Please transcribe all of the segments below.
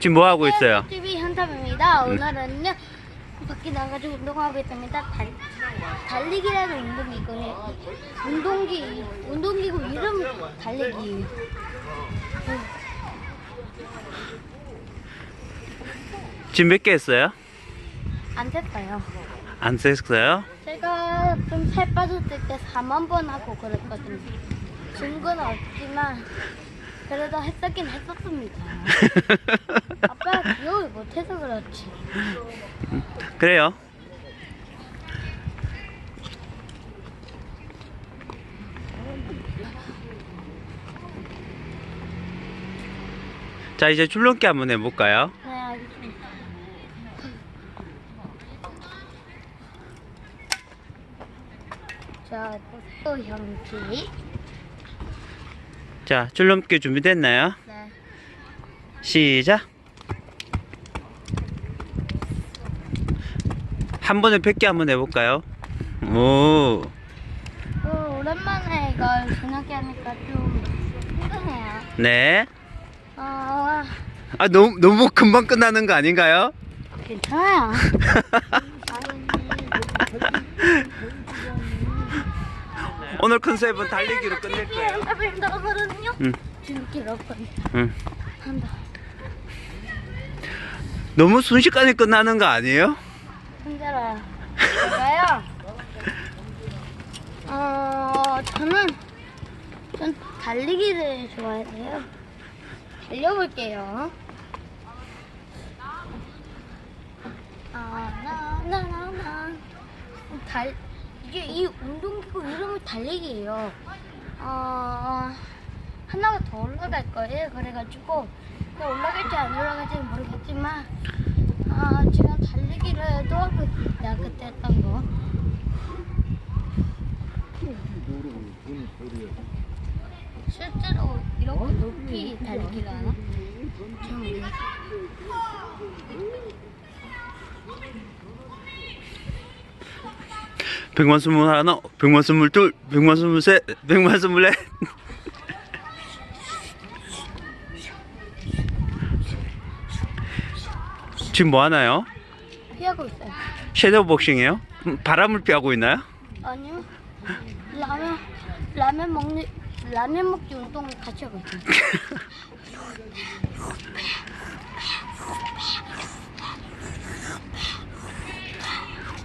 지금 뭐 하고 있어요? TV 현탑입니다. 오늘은요 밖에 나가지고 운동하고 있습니다. 달, 달리기라는 운동이 있거든요. 운동기 운동기구 이름 달리기. 지금 몇 개 했어요? 안 됐어요. 안 셌어요? 제가 좀 살 빠졌을 때 4만 번 하고 그랬거든요. 증거는 없지만 그래도 했었긴 했었습니다. 아빠가 기억을 못해서 그렇지. 그래요. 자, 이제 줄넘기 한번 해볼까요? 네, 알겠습니다. 자, 또 형지. 자, 줄넘기 준비됐나요? 네. 시작. 한 번에 100개 한번 해볼까요? 오, 어, 오랜만에 이걸 저녁에 하니까 좀 힘드네요. 네. 어, 아, 너무, 너무 금방 끝나는 거 아닌가요? 괜찮아요. 오늘 컨셉은 달리기로 끝낼 거예요. 한다거든요. 응. 한다. 너무 순식간에 끝나는 거 아니에요? 힘들어요. 제가요. 어, 저는 전 달리기를 좋아해서요. 달려볼게요. 아, 나, 나, 나, 나. 달, 이게 이 운동기구 이름이 달리기예요. 어, 하나가 더 올라갈 거예요. 그래가지고, 근데 올라갈지 안 올라갈지는 모르겠지만, 아, 제가 달리기를 해도 그, 내가 그때 했던 거. 실제로 이렇게 높이 달리기를 하나? 잘 모르겠어요. 백만 스물 하나, 백만 스물 둘, 백만 스물 셋, 백만 스물 넷. 지금 뭐 하나요? 피하고 있어요. 섀도우 복싱이에요? 음, 바람을 피하고 있나요? 아니요. 라면, 라면 먹는, 라면 먹기 운동을 같이 하고 있어요.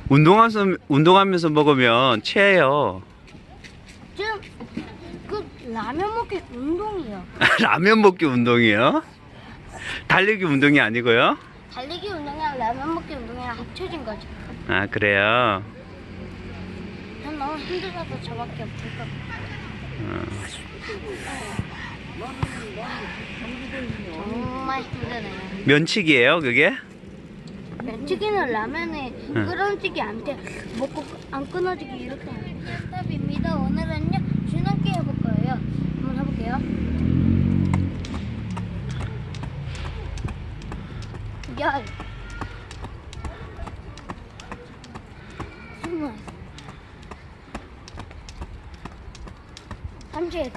운동하면서 운동하면서 먹으면 체해요. 지금 그 라면 먹기 운동이요. 라면 먹기 운동이요? 달리기 운동이 아니고요? 달리기 운동이랑 라면 먹기 운동이랑 합쳐진 거죠. 아 그래요. 전 너무 힘들어서 저밖에 없을 것 같아요. 정말 힘드네요. 면치기예요, 그게? 면치기는 라면에 응. 끊어지기 안 돼. 먹고 안 끊어지기 이렇게. 스탑입니다. 오늘은요 줄넘기 해볼 거예요. 한번 해볼게요. 열. 스물. 삼십.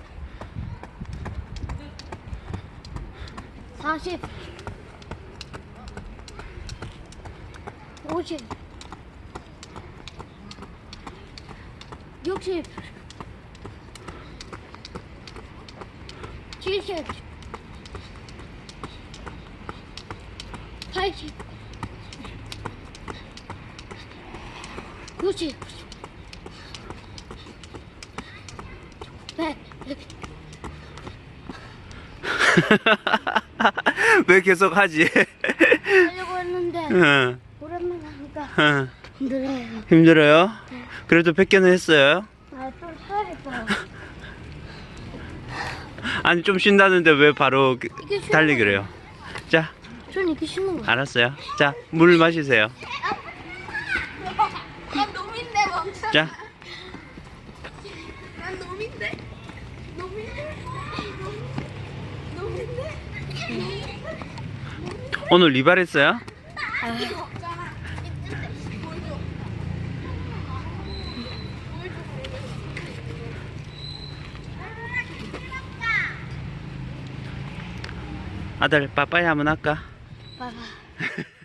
사십. 오십. 육십. 칠십. 팔십. 구십. 백. 왜 계속 하지? 하려고 했는데 응, 응. 힘들어요. 힘들어요? 그래도 100개는 했어요. 아좀 쉬어야겠어요. 아니 좀 쉰다는데 왜 바로 그- 달리기를 해요? 자, 전 이게 쉬는 거예요. 알았어요. 자, 물 마시세요. 난 놈인데 멈춰. 자, 난 놈인데. 놈인데. 놈인데. 오늘 리발했어요? 아 들, 빠빠이 한번 할까? 봐봐.